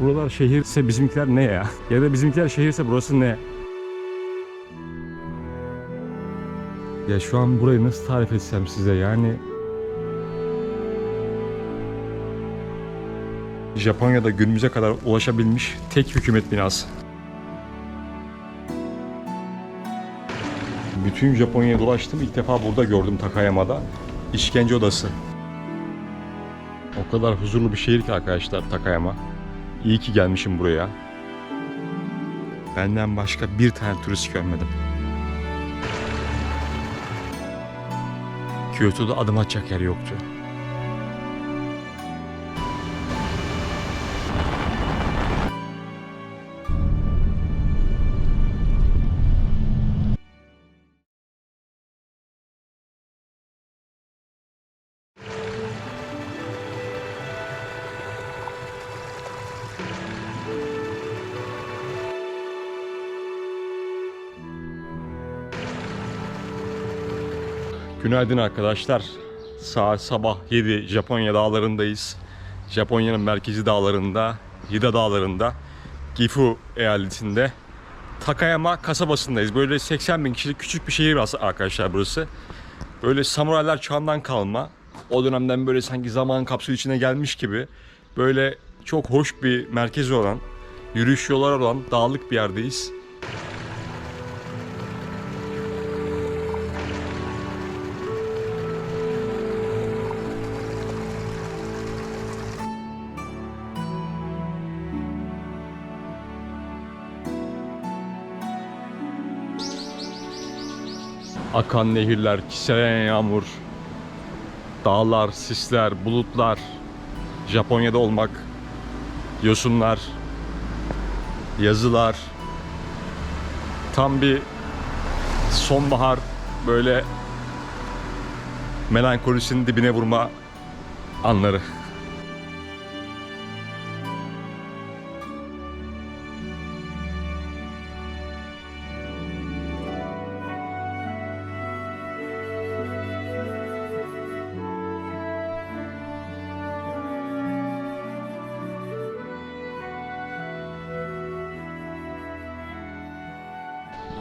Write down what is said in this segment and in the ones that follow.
Buralar şehirse bizimkiler ne ya? Ya da bizimkiler şehirse burası ne? Ya şu an burayı nasıl tarif etsem size yani Japonya'da günümüze kadar ulaşabilmiş tek hükümet binası. Bütün Japonya'ya dolaştım. İlk defa burada gördüm Takayama'da. İşkence odası. O kadar huzurlu bir şehir ki arkadaşlar Takayama. İyi ki gelmişim buraya. Benden başka bir tane turist görmedim. Kyoto'da adım atacak yer yoktu. Günaydın arkadaşlar. Saat sabah 7 Japonya dağlarındayız. Japonya'nın merkezi dağlarında, Hida dağlarında, Gifu eyaletinde Takayama kasabasındayız. Böyle 80 bin kişilik küçük bir şehir aslında arkadaşlar burası. Böyle samuraylar çağından kalma. O dönemden böyle sanki zaman kapsülü içine gelmiş gibi. Böyle çok hoş bir merkezi olan, yürüyüş yolları olan dağlık bir yerdeyiz. Akan nehirler, çiselen yağmur, dağlar, sisler, bulutlar, Japonya'da olmak, yosunlar, yazılar, tam bir sonbahar böyle melankolisinin dibine vurma anları.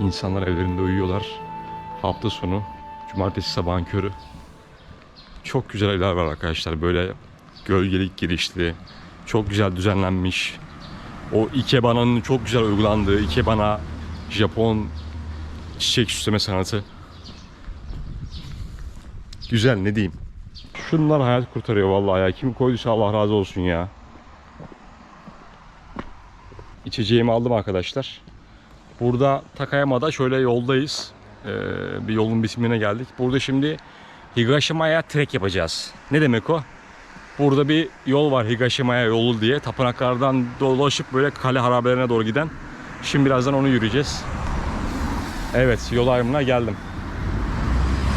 İnsanlar evlerinde uyuyorlar. Hafta sonu, cumartesi sabahın körü. Çok güzel evler var arkadaşlar. Böyle gölgelik girişli, çok güzel düzenlenmiş. O Ikebana'nın çok güzel uygulandığı Ikebana Japon çiçek süsleme sanatı. Güzel ne diyeyim. Şunlar hayat kurtarıyor vallahi ya. Kim koyduysa Allah razı olsun ya. İçeceğimi aldım arkadaşlar. Burada Takayama'da şöyle yoldayız. Ee, bir yolun bitimine geldik. Burada şimdi Higashima'ya trek yapacağız. Ne demek o? Burada bir yol var Higashima'ya yolu diye. Tapınaklardan dolaşıp böyle kale harabelerine doğru giden. Şimdi birazdan onu yürüyeceğiz. Evet yol ayrımına geldim.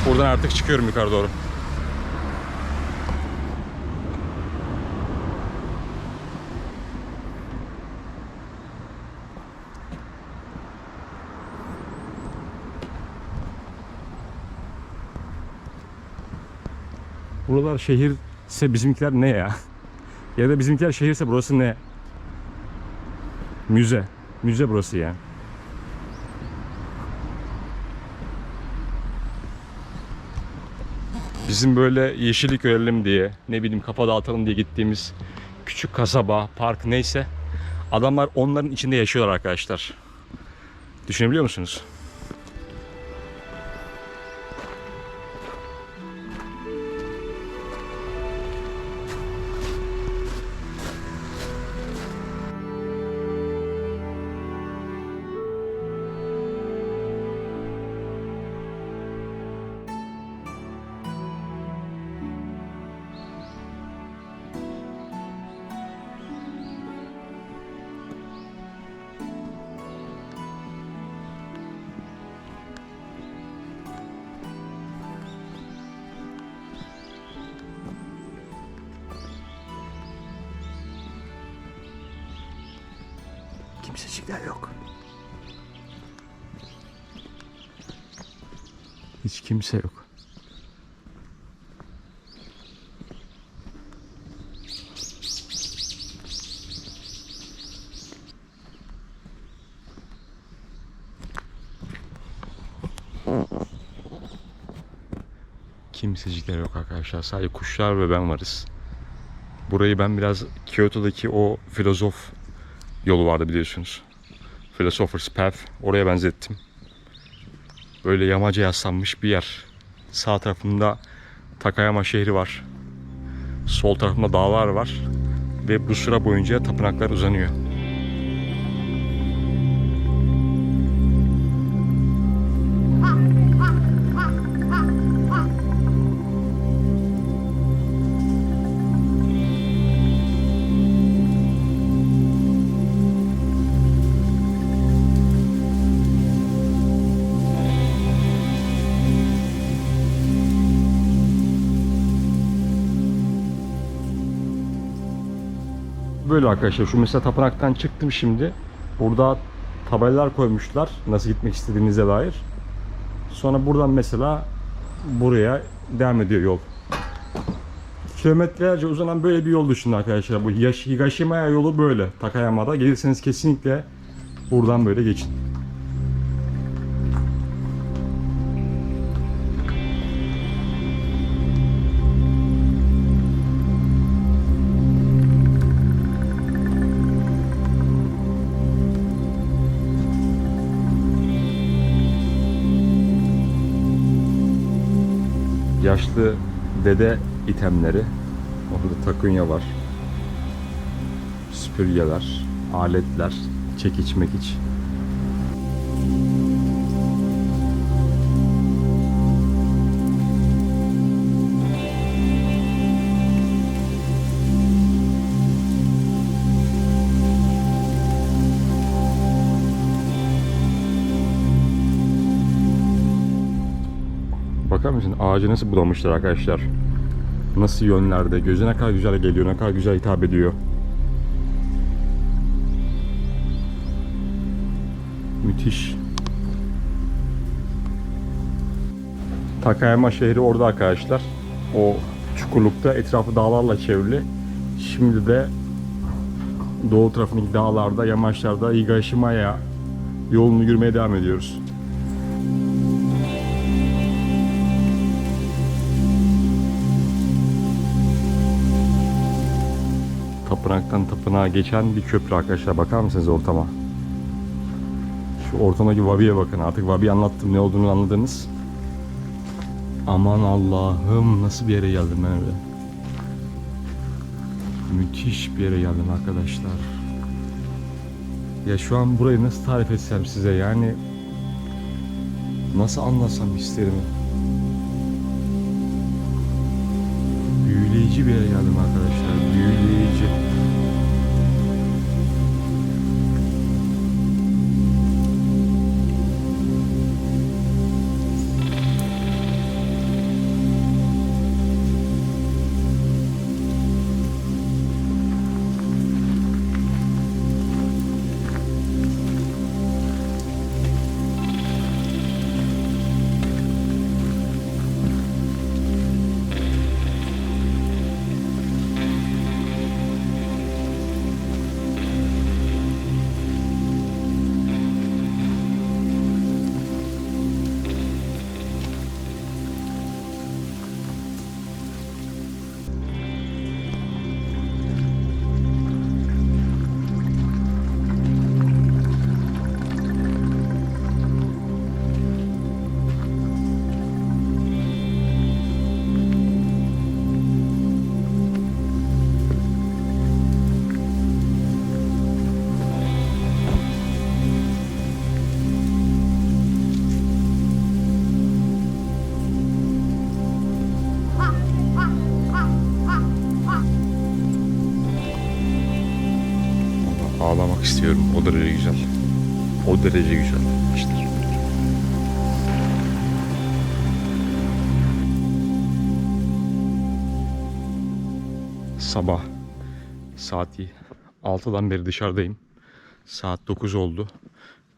Buradan artık çıkıyorum yukarı doğru. Buralar şehirse bizimkiler ne ya? Ya da bizimkiler şehirse burası ne? Müze. Müze burası yani. Bizim böyle yeşillik görelim diye, ne bileyim kafa dağıtalım diye gittiğimiz küçük kasaba, park neyse adamlar onların içinde yaşıyorlar arkadaşlar. Düşünebiliyor musunuz? Kimsecikler yok. Hiç kimse yok. Kimsecikler yok arkadaşlar. Sadece kuşlar ve ben varız. Burayı ben biraz Kyoto'daki o filozof yolu vardı biliyorsunuz. Philosopher's Path. Oraya benzettim. Böyle yamaca yaslanmış bir yer. Sağ tarafında Takayama şehri var. Sol tarafında dağlar var. Ve bu sıra boyunca tapınaklar uzanıyor. Böyle arkadaşlar şu mesela tapınaktan çıktım şimdi. Burada tabelalar koymuşlar nasıl gitmek istediğinize dair. Sonra buradan mesela buraya devam ediyor yol. Kilometrelerce uzanan böyle bir yol düşünün arkadaşlar. Bu Higashi- Higashima'ya yolu böyle Takayama'da. Gelirseniz kesinlikle buradan böyle geçin. Yaşlı dede itemleri. Orada takunya var. Süpürgeler, aletler, çekiç mekiç. Mısın ağacı nasıl bulamışlar arkadaşlar? Nasıl yönlerde, göze ne kadar güzel geliyor, ne kadar güzel hitap ediyor. Müthiş. Takayama şehri orada arkadaşlar. O çukurlukta etrafı dağlarla çevrili. Şimdi de doğu tarafındaki dağlarda, yamaçlarda Higashima'ya yolunu yürümeye devam ediyoruz. Tapınaktan tapınağa geçen bir köprü arkadaşlar. Bakar mısınız ortama? Şu ortamdaki Wabi'ye bakın. Artık Wabi anlattım ne olduğunu anladınız. Aman Allah'ım nasıl bir yere geldim ben öyle. Müthiş bir yere geldim arkadaşlar. Ya şu an burayı nasıl tarif etsem size yani nasıl anlatsam hislerimi. Ağlamak istiyorum. O derece güzel. O derece güzel arkadaşlar. Sabah saati 6'dan beri dışarıdayım. Saat 9 oldu.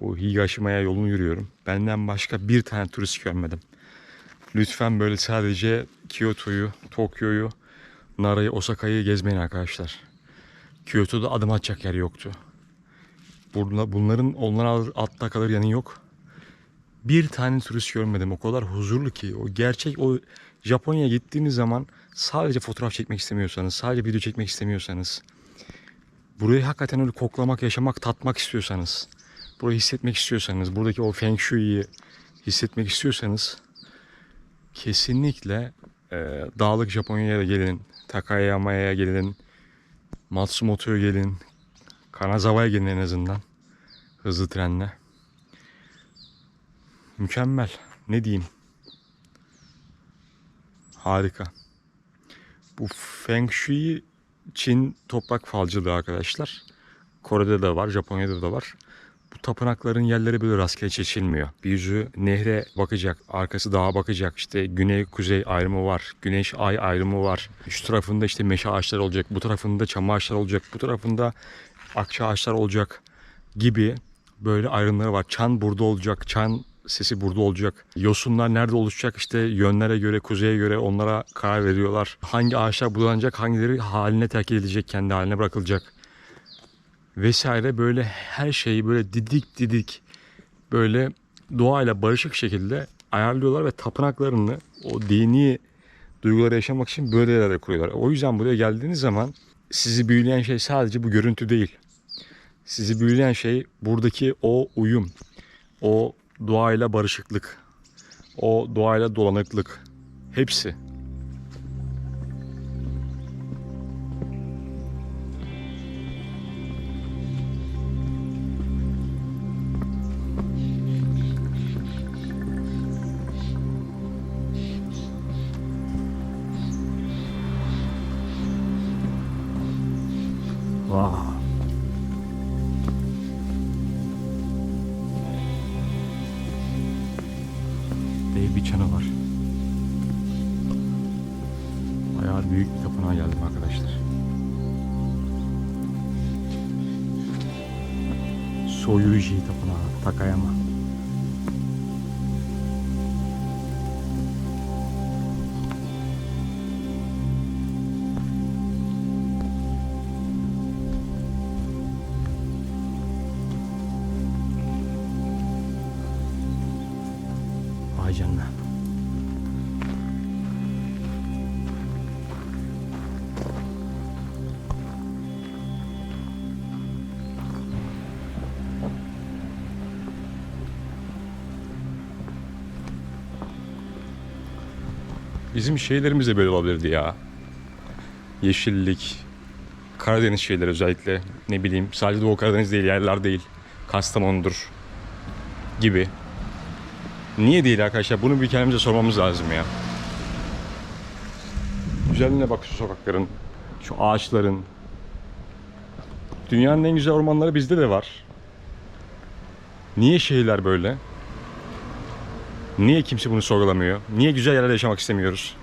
Bu Higashima'ya yolunu yürüyorum. Benden başka bir tane turist görmedim. Lütfen böyle sadece Kyoto'yu, Tokyo'yu, Nara'yı, Osaka'yı gezmeyin arkadaşlar. Kyoto'da adım atacak yer yoktu. Bunla- Bunların onlara atla kalır yanı yok. Bir tane turist görmedim. O kadar huzurlu ki. O gerçek o Japonya'ya gittiğiniz zaman sadece fotoğraf çekmek istemiyorsanız, sadece video çekmek istemiyorsanız, burayı hakikaten öyle koklamak, yaşamak, tatmak istiyorsanız, burayı hissetmek istiyorsanız, buradaki o Feng Shui'yi hissetmek istiyorsanız kesinlikle e, dağlık Japonya'ya gelin, Takayama'ya gelin, Matsumoto'ya gelin, Kanazawa'ya gelin en azından hızlı trenle. Mükemmel. Ne diyeyim? Harika. Bu Feng Shui Çin toprak falcılığı arkadaşlar. Kore'de de var, Japonya'da da var. Bu tapınakların yerleri böyle rastgele seçilmiyor. Bir yüzü nehre bakacak, arkası dağa bakacak. İşte güney kuzey ayrımı var. Güneş ay ayrımı var. Şu tarafında işte meşe ağaçları olacak. Bu tarafında çam ağaçları olacak. Bu tarafında akça ağaçlar olacak gibi böyle ayrımları var. Çan burada olacak. Çan sesi burada olacak. Yosunlar nerede oluşacak işte yönlere göre, kuzeye göre onlara karar veriyorlar. Hangi ağaçlar budanacak, hangileri haline terk edilecek, kendi haline bırakılacak vesaire böyle her şeyi böyle didik didik böyle doğayla barışık şekilde ayarlıyorlar ve tapınaklarını o dini duyguları yaşamak için böyle yerlere kuruyorlar. O yüzden buraya geldiğiniz zaman sizi büyüleyen şey sadece bu görüntü değil. Sizi büyüleyen şey buradaki o uyum, o doğayla barışıklık, o doğayla dolanıklık. Hepsi. Bir çanı var. Bayağı büyük bir tapınağa geldim arkadaşlar. Soyuji tapınağı, Takayama. Bizim şeylerimiz de böyle olabilirdi ya. Yeşillik, Karadeniz şeyleri özellikle ne bileyim sadece Doğu Karadeniz değil yerler değil. Kastamonu'dur gibi. Niye değil arkadaşlar? Bunu bir kendimize sormamız lazım ya. Güzelliğine bak şu sokakların, şu ağaçların. Dünyanın en güzel ormanları bizde de var. Niye şehirler böyle? Niye kimse bunu sorgulamıyor? Niye güzel yerlerde yaşamak istemiyoruz?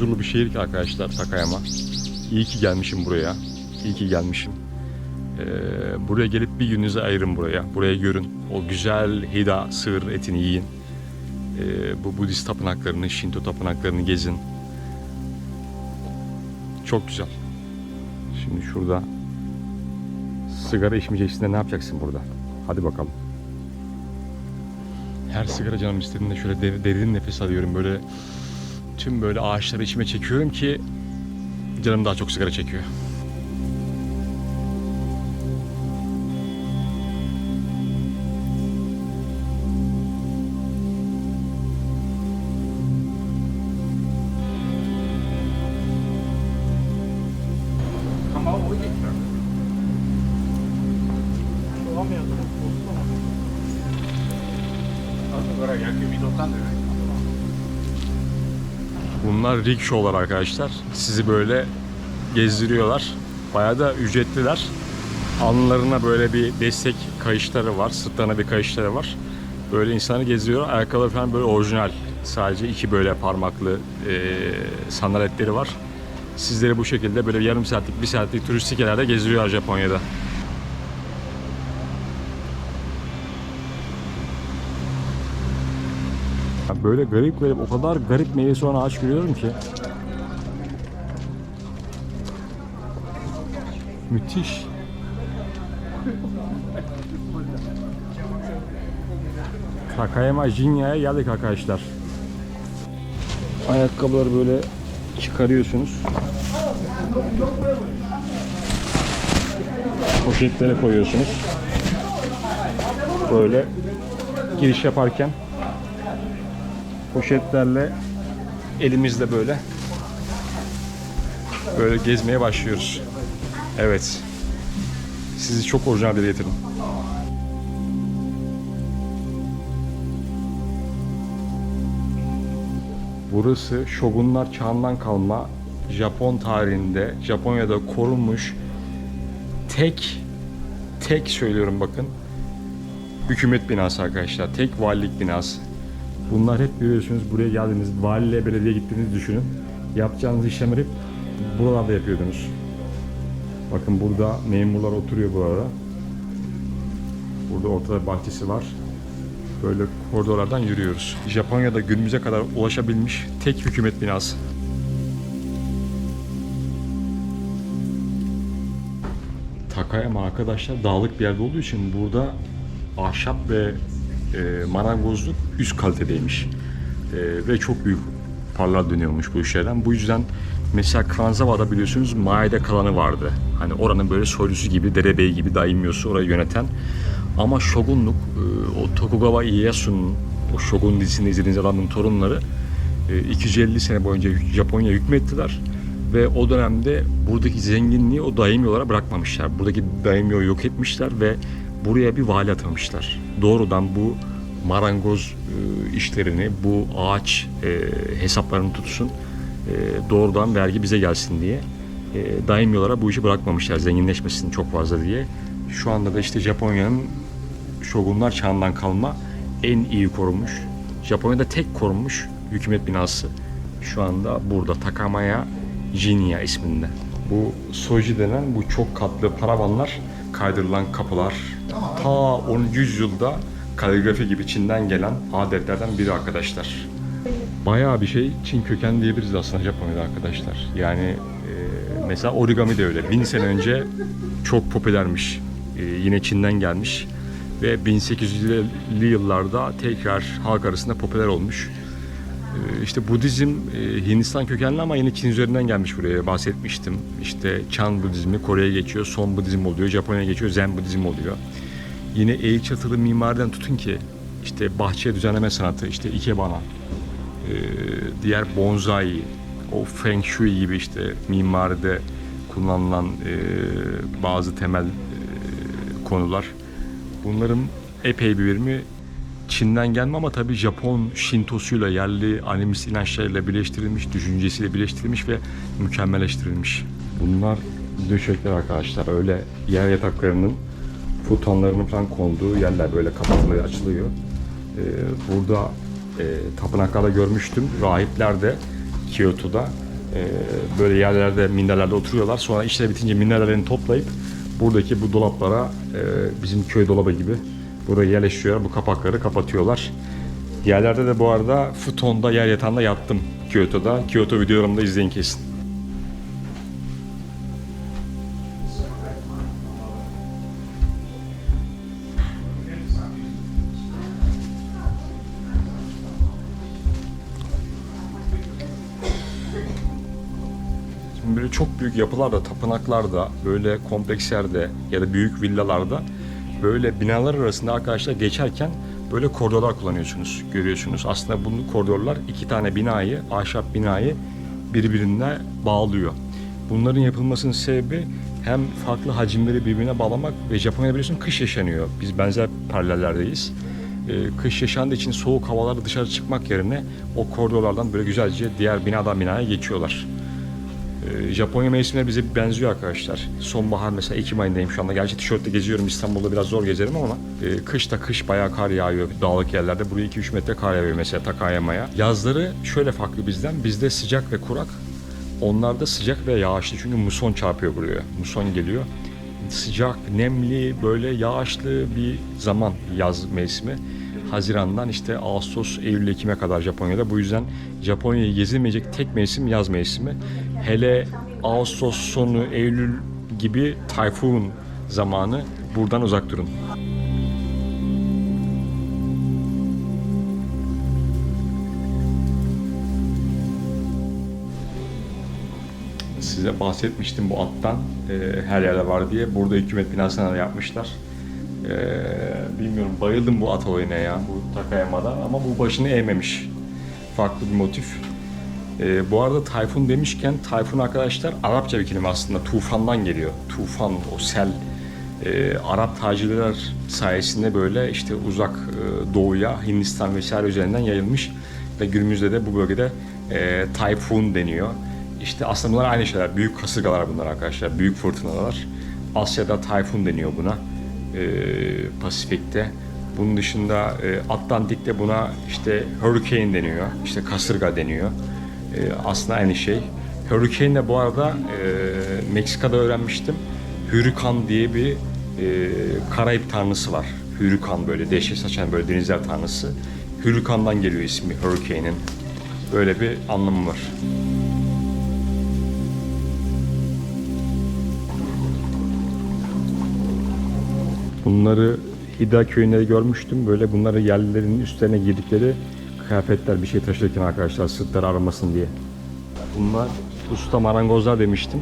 Huzurlu bir şehir ki arkadaşlar Takayama. İyi ki gelmişim buraya. İyi ki gelmişim. Ee, buraya gelip bir gününüzü ayırın buraya. Buraya görün. O güzel hida sığır etini yiyin. Ee, bu Budist tapınaklarını, Shinto tapınaklarını gezin. Çok güzel. Şimdi şurada sigara içmeyeceksin de ne yapacaksın burada? Hadi bakalım. Her sigara canım istediğinde şöyle derin nefes alıyorum. Böyle tüm böyle ağaçları içime çekiyorum ki canım daha çok sigara çekiyor. Bunlar rickshaw'lar arkadaşlar. Sizi böyle gezdiriyorlar. Bayağı da ücretliler. Alnlarına böyle bir destek kayışları var. Sırtlarına bir kayışları var. Böyle insanı gezdiriyor. Ayakkabıları falan böyle orijinal. Sadece iki böyle parmaklı e, sandaletleri var. sizleri bu şekilde böyle yarım saatlik, bir saatlik turistik yerlerde gezdiriyor Japonya'da. Böyle garip garip, o kadar garip meyvesi olan ağaç görüyorum ki. Müthiş. Takayama Jinya'ya geldik arkadaşlar. Ayakkabıları böyle çıkarıyorsunuz. Poşetlere koyuyorsunuz. Böyle giriş yaparken poşetlerle elimizle böyle böyle gezmeye başlıyoruz. Evet. Sizi çok orijinal bir getirdim. Burası Shogunlar çağından kalma Japon tarihinde Japonya'da korunmuş tek tek söylüyorum bakın hükümet binası arkadaşlar. Tek valilik binası. Bunlar hep görüyorsunuz buraya geldiğiniz valiliğe belediye gittiğinizi düşünün. Yapacağınız işlemleri hep buralarda yapıyordunuz. Bakın burada memurlar oturuyor bu arada. Burada ortada bahçesi var. Böyle koridorlardan yürüyoruz. Japonya'da günümüze kadar ulaşabilmiş tek hükümet binası. Takayama arkadaşlar dağlık bir yerde olduğu için burada ahşap ve e, marangozluk üst kalitedeymiş. E, ve çok büyük parlar dönüyormuş bu işlerden. Bu yüzden mesela Kanzawa'da biliyorsunuz Maide klanı vardı. Hani oranın böyle soylusu gibi, derebeyi gibi daimyosu orayı yöneten. Ama Shogunluk, e, o Tokugawa Ieyasu'nun, o Shogun dizisinde izlediğiniz adamın torunları e, 250 sene boyunca Japonya hükmettiler. Ve o dönemde buradaki zenginliği o daimyolara bırakmamışlar. Buradaki daimyoyu yok etmişler ve buraya bir vali atamışlar. Doğrudan bu marangoz e, işlerini, bu ağaç e, hesaplarını tutsun, e, doğrudan vergi bize gelsin diye e, daimyolara bu işi bırakmamışlar zenginleşmesin çok fazla diye. Şu anda da işte Japonya'nın Shogunlar çağından kalma en iyi korunmuş, Japonya'da tek korunmuş hükümet binası. Şu anda burada Takamaya Jinya isminde. Bu soji denen bu çok katlı paravanlar, kaydırılan kapılar. Ta 10. yüzyılda kaligrafi gibi Çin'den gelen adetlerden biri arkadaşlar. Bayağı bir şey Çin köken diyebiliriz aslında Japonya'da arkadaşlar. Yani e, mesela origami de öyle. Bin sene önce çok popülermiş. E, yine Çin'den gelmiş. Ve 1800'lü yıllarda tekrar halk arasında popüler olmuş. E, işte Budizm e, Hindistan kökenli ama yine Çin üzerinden gelmiş buraya bahsetmiştim. İşte Chan Budizmi Kore'ye geçiyor, Son Budizm oluyor, Japonya'ya geçiyor, Zen Budizm oluyor. Yine eğik çatılı mimariden tutun ki işte bahçe düzenleme sanatı, işte ikebana, e, diğer bonsai, o feng shui gibi işte mimaride kullanılan e, bazı temel konular. Bunların epey bir birimi Çin'den gelme ama tabii Japon Shinto'suyla yerli animist inançlarıyla birleştirilmiş, düşüncesiyle birleştirilmiş ve mükemmelleştirilmiş. Bunlar döşekler arkadaşlar. Öyle yer yataklarının futonlarının falan konduğu yerler böyle kapatılıyor, açılıyor. Ee, burada e, tapınaklarda görmüştüm. Rahipler de Kyoto'da e, böyle yerlerde, minderlerde oturuyorlar. Sonra işleri bitince minderlerini toplayıp buradaki bu dolaplara e, bizim köy dolabı gibi buraya yerleştiriyorlar. Bu kapakları kapatıyorlar. Yerlerde de bu arada futonda yer yatağında yattım Kyoto'da. Kyoto videolarımı da izleyin kesin. Şimdi böyle çok büyük yapılarda, tapınaklarda, böyle komplekslerde ya da büyük villalarda böyle binalar arasında arkadaşlar geçerken böyle koridorlar kullanıyorsunuz, görüyorsunuz. Aslında bu koridorlar iki tane binayı, ahşap binayı birbirine bağlıyor. Bunların yapılmasının sebebi hem farklı hacimleri birbirine bağlamak ve Japonya'da biliyorsun kış yaşanıyor. Biz benzer paralellerdeyiz. Ee, kış yaşandığı için soğuk havalarda dışarı çıkmak yerine o koridorlardan böyle güzelce diğer binadan binaya geçiyorlar. Ee, Japonya mevsimleri bize benziyor arkadaşlar. Sonbahar mesela Ekim ayındayım şu anda. Gerçi tişörtle geziyorum İstanbul'da biraz zor gezerim ama e, kışta kış bayağı kar yağıyor dağlık yerlerde. Buraya 2-3 metre kar yağıyor mesela Takayama'ya. Yazları şöyle farklı bizden. Bizde sıcak ve kurak. Onlarda sıcak ve yağışlı çünkü muson çarpıyor buraya. Muson geliyor. Sıcak, nemli, böyle yağışlı bir zaman yaz mevsimi. Haziran'dan işte Ağustos, Eylül, Ekim'e kadar Japonya'da. Bu yüzden Japonya'yı gezilmeyecek tek mevsim yaz mevsimi. Hele Ağustos sonu, Eylül gibi tayfun zamanı buradan uzak durun. Size bahsetmiştim bu attan. Ee, her yerde var diye. Burada hükümet binasına da yapmışlar. Ee, bilmiyorum bayıldım bu at olayına ya. Bu Takayama'da ama bu başını eğmemiş. Farklı bir motif. Ee, bu arada tayfun demişken tayfun arkadaşlar Arapça bir kelime aslında. Tufandan geliyor. Tufan, o sel. Ee, Arap tacirler sayesinde böyle işte uzak e, doğuya, Hindistan vesaire üzerinden yayılmış. Ve günümüzde de bu bölgede e, tayfun deniyor. İşte aslında bunlar aynı şeyler. Büyük kasırgalar bunlar arkadaşlar. Büyük fırtınalar. Asya'da tayfun deniyor buna. Ee, Pasifik'te. Bunun dışında e, Atlantik'te buna işte hurricane deniyor. İşte kasırga deniyor. Ee, aslında aynı şey. Hurricane de bu arada e, Meksika'da öğrenmiştim. Hurrikan diye bir e, Karayip tanrısı var. Hurrikan böyle dehşet saçan böyle denizler tanrısı. Hurrikan'dan geliyor ismi Hurricane'in. Böyle bir anlamı var. Bunları Hida köyünde görmüştüm. Böyle bunları yerlilerin üstlerine girdikleri kıyafetler bir şey taşırken arkadaşlar sırtları aramasın diye. Bunlar usta marangozlar demiştim.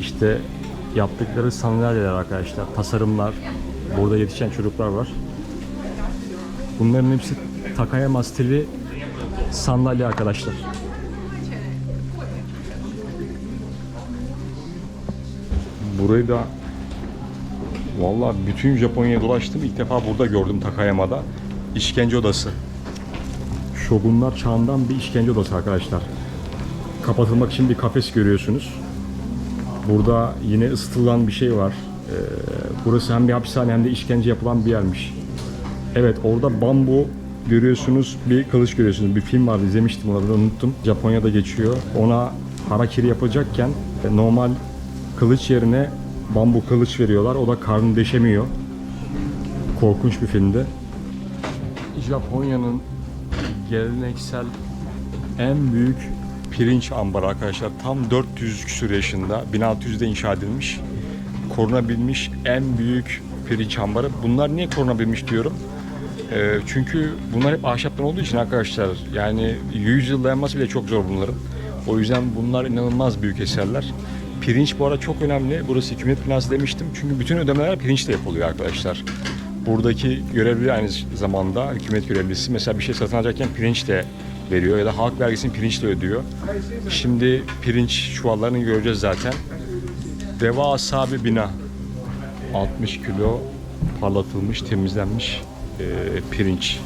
İşte yaptıkları sandalyeler arkadaşlar, tasarımlar. Burada yetişen çocuklar var. Bunların hepsi Takayama stili sandalye arkadaşlar. Burayı da Vallahi bütün Japonya'ya dolaştım. İlk defa burada gördüm Takayama'da. İşkence odası. Shogunlar çağından bir işkence odası arkadaşlar. Kapatılmak için bir kafes görüyorsunuz. Burada yine ısıtılan bir şey var. Ee, burası hem bir hapishane hem de işkence yapılan bir yermiş. Evet orada bambu görüyorsunuz, bir kılıç görüyorsunuz. Bir film vardı izlemiştim onu unuttum. Japonya'da geçiyor. Ona harakiri yapacakken e, normal kılıç yerine bambu kılıç veriyorlar. O da karnı deşemiyor. Korkunç bir filmdi. Japonya'nın geleneksel en büyük pirinç ambarı arkadaşlar. Tam 400 küsur yaşında. 1600'de inşa edilmiş. Korunabilmiş en büyük pirinç ambarı. Bunlar niye korunabilmiş diyorum. Ee, çünkü bunlar hep ahşaptan olduğu için arkadaşlar yani 100 yıl dayanması bile çok zor bunların. O yüzden bunlar inanılmaz büyük eserler. Pirinç bu arada çok önemli. Burası hükümet binası demiştim. Çünkü bütün ödemeler pirinçle yapılıyor arkadaşlar. Buradaki görevli aynı zamanda hükümet görevlisi mesela bir şey satın alacakken pirinç de veriyor ya da halk vergisini pirinçle ödüyor. Şimdi pirinç çuvallarını göreceğiz zaten. Devasa bir bina. 60 kilo parlatılmış, temizlenmiş e, pirinç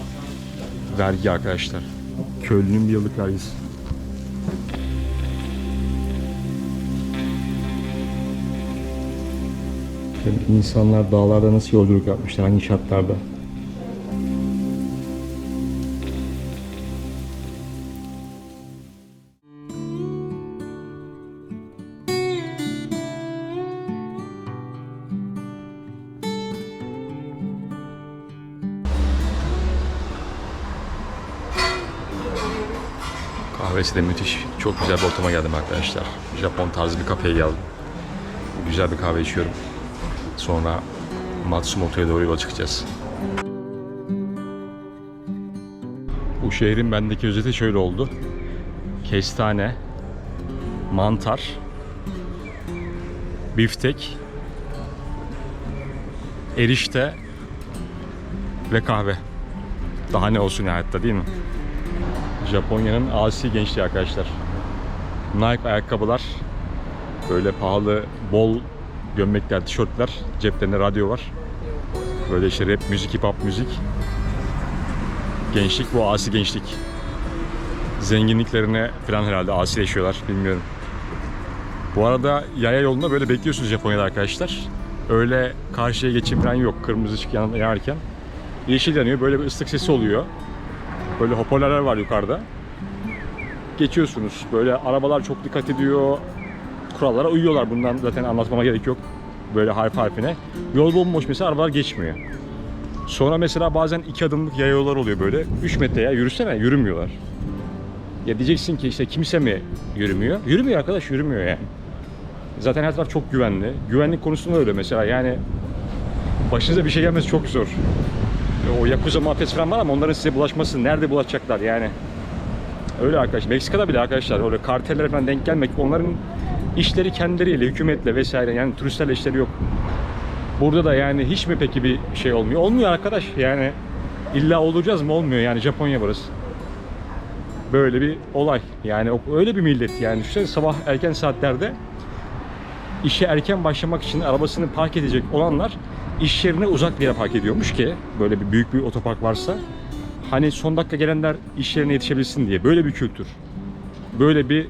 vergi arkadaşlar. Köylünün bir yıllık vergisi. İnsanlar dağlarda nasıl yolculuk yapmışlar, hangi şartlarda? Kahvesi de müthiş. Çok güzel bir ortama geldim arkadaşlar. Japon tarzı bir kafeye geldim. Güzel bir kahve içiyorum. Sonra Matsumoto'ya doğru yola çıkacağız. Bu şehrin bendeki özeti şöyle oldu. Kestane, mantar, biftek, erişte ve kahve. Daha ne olsun hayatta değil mi? Japonya'nın asi gençliği arkadaşlar. Nike ayakkabılar, böyle pahalı, bol gömlekler, tişörtler, ceplerinde radyo var. Böyle işte rap, müzik, hip hop müzik. Gençlik bu asi gençlik. Zenginliklerine falan herhalde asileşiyorlar bilmiyorum. Bu arada yaya yolunda böyle bekliyorsunuz Japonya'da arkadaşlar. Öyle karşıya geçim falan yok kırmızı ışık yanarken. Yeşil yanıyor böyle bir ıslık sesi oluyor. Böyle hoparlörler var yukarıda. geçiyorsunuz. Böyle arabalar çok dikkat ediyor. Kurallara uyuyorlar. Bundan zaten anlatmama gerek yok. Böyle harf harfine. Yol bomboş mesela arabalar geçmiyor. Sonra mesela bazen iki adımlık yayalar oluyor böyle. 3 metre ya yürüsene yürümüyorlar. Ya diyeceksin ki işte kimse mi yürümüyor? Yürümüyor arkadaş yürümüyor yani. Zaten her taraf çok güvenli. Güvenlik konusunda öyle mesela yani başınıza bir şey gelmesi çok zor. O Yakuza mafyası falan var ama onların size bulaşması nerede bulaşacaklar yani. Öyle arkadaşlar. Meksika'da bile arkadaşlar öyle kartellere falan denk gelmek onların işleri kendileriyle, hükümetle vesaire yani turistlerle işleri yok. Burada da yani hiç mi peki bir şey olmuyor? Olmuyor arkadaş yani illa olacağız mı? Olmuyor yani Japonya burası. Böyle bir olay. Yani öyle bir millet yani. Düşünsene sabah erken saatlerde işe erken başlamak için arabasını park edecek olanlar iş yerine uzak bir yere park ediyormuş ki böyle bir büyük bir otopark varsa hani son dakika gelenler iş yerine yetişebilsin diye böyle bir kültür. Böyle bir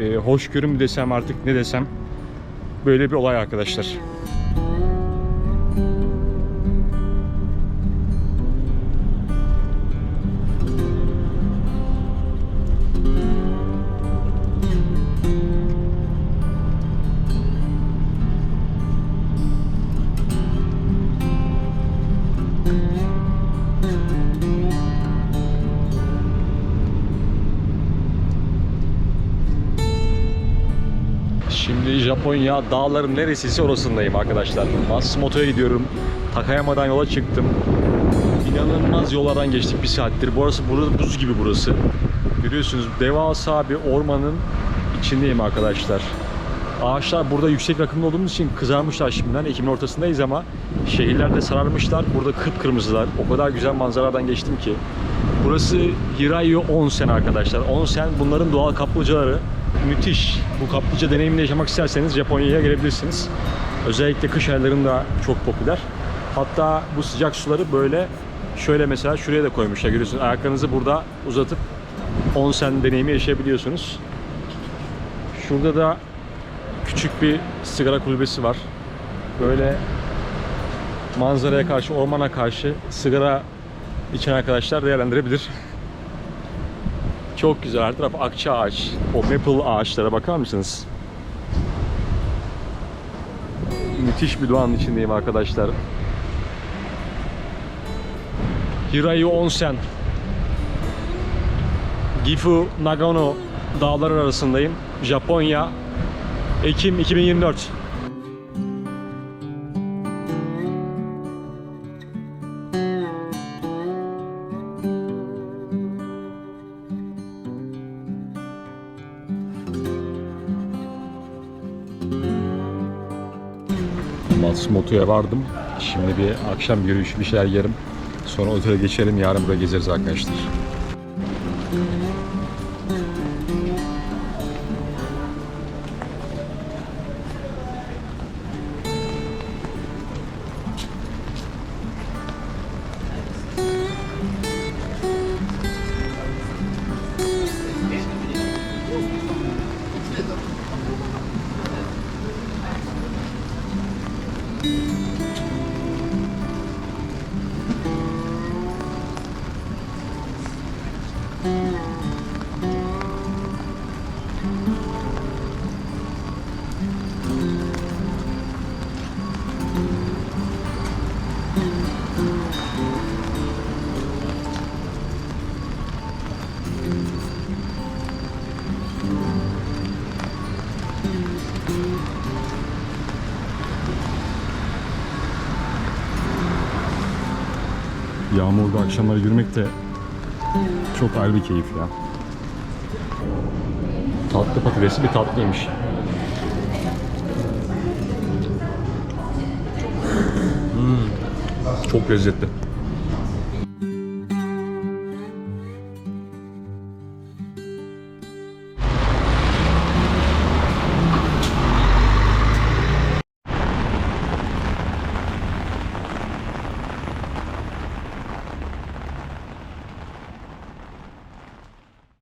e, hoşgörü mü desem artık ne desem böyle bir olay arkadaşlar. Japonya dağların neresiyse orasındayım arkadaşlar. Matsumoto'ya gidiyorum. Takayama'dan yola çıktım. İnanılmaz yollardan geçtik bir saattir. Burası burada buz gibi burası. Görüyorsunuz devasa bir ormanın içindeyim arkadaşlar. Ağaçlar burada yüksek rakımda olduğumuz için kızarmışlar şimdiden. Ekim'in ortasındayız ama şehirlerde sararmışlar. Burada kıpkırmızılar. O kadar güzel manzaradan geçtim ki. Burası Hirayu Onsen arkadaşlar. Onsen bunların doğal kaplıcaları. Müthiş. Bu kaplıca deneyimini yaşamak isterseniz Japonya'ya gelebilirsiniz. Özellikle kış aylarında çok popüler. Hatta bu sıcak suları böyle şöyle mesela şuraya da koymuşlar. Görüyorsunuz ayaklarınızı burada uzatıp onsen deneyimi yaşayabiliyorsunuz. Şurada da küçük bir sigara kulübesi var. Böyle manzaraya karşı, ormana karşı sigara içen arkadaşlar değerlendirebilir. Çok güzel. Her taraf akça ağaç. O maple ağaçlara bakar mısınız? Müthiş bir doğanın içindeyim arkadaşlar. Hirayu Onsen. Gifu Nagano dağları arasındayım. Japonya. Ekim 2024. Matsumoto'ya vardım. Şimdi bir akşam yürüyüşü bir şeyler yerim. Sonra otele geçelim. Yarın buraya gezeriz arkadaşlar. Yağmurda akşamları yürümek de çok ayrı bir keyif ya. Tatlı patatesi bir tatlıymış. Hmm, çok lezzetli.